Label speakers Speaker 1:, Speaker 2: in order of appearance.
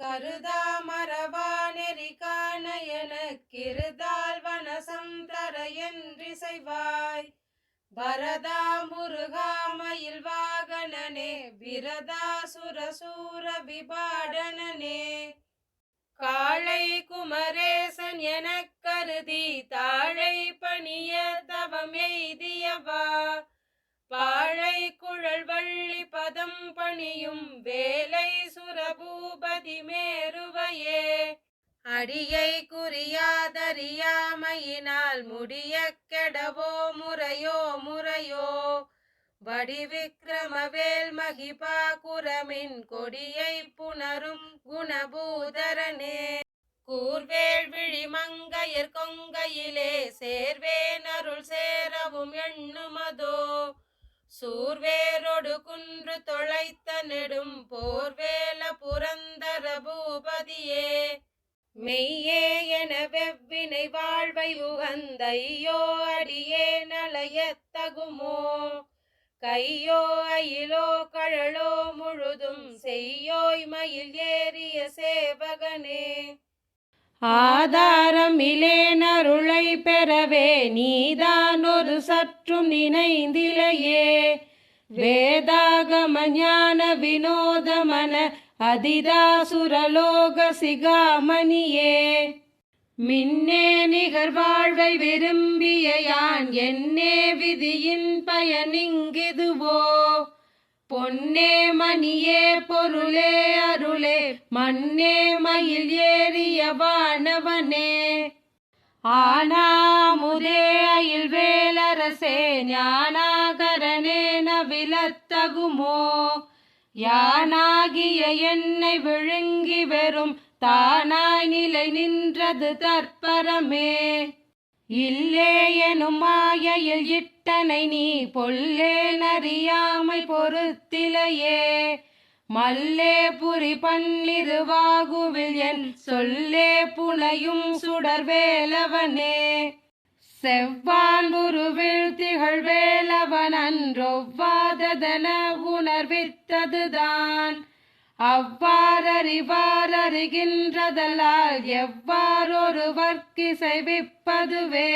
Speaker 1: கருதா மரபா நெறி காண எனக்கிருதால் வனசம் தர என்றிசைவாய். பரதா முருகா மயில் வாகனனே விரதா சுரசூர விபாடனனே. காளை குமரேசன் என கருதி தாழை பணிய தவம் எய்தியவா. பாழை குழல் வள்ளி பதம் பணியும் வேலை சுரபூ அடியை குறியாதறியாமையினால் முடிய கெடவோ முறையோ முறையோ? வடிவிக்ரமவேல் மகிபா குரமின் கொடியை புணரும் குணபூதரனே. கூர்வேள் விழிமங்கையர் கொங்கையிலே சேர்வேன் அருள் சேரவும் எண்ணுமதோ? சூர்வேரொடு குன்று தொலைத்த நெடும் போர்வேல புரந்தர பூபதியே. மெய்யே என வெவ்வினை வாழ்வை உகந்த ஐயோ அடியே நலையத்தகுமோ கையோ அயிலோ கழலோ முழுதும் செய்யோய் மயில் ஏறிய சேவகனே. ஆதாரம் இலேனருளை பெறவே நீதான் ஒரு சற்றும் நினைந்திலையே. வேதாகம ஞான வினோதமன அதிதாசுரலோக சிகாமணியே. மின்னே நிகர்வாழ்வை விரும்பிய யான் என்னே விதியின் பயனிங்கிதுவோ. பொன்னே மணியே பொருளே அருளே மண்ணே மயில் ஏறிய வானவனே. ஆனாமுதே அயில் வேலரசே ஞானாகரனே நவிலத்தகுமோ. யானாகிய என்னை விழுங்கி வெறும் தானாய் நிலை நின்றது தற்பரமே. இல்லே எனும் மாயையில் இட்டனை நீ பொல்லே நறியாமை பொறுத்திலையே மல்லே புரி பன்னிருவாகுவில் என் சொல்லே புனையும் சுடர் வேலவனே. செவ்வான் உருவில் திகழ்வேலவன் அன்றொவ்வாததன உணர்வித்ததுதான் அவ்வாறறிவாரறிகின்றதலால் எவ்வாறொருவர்க்கிசைவிப்பதுவே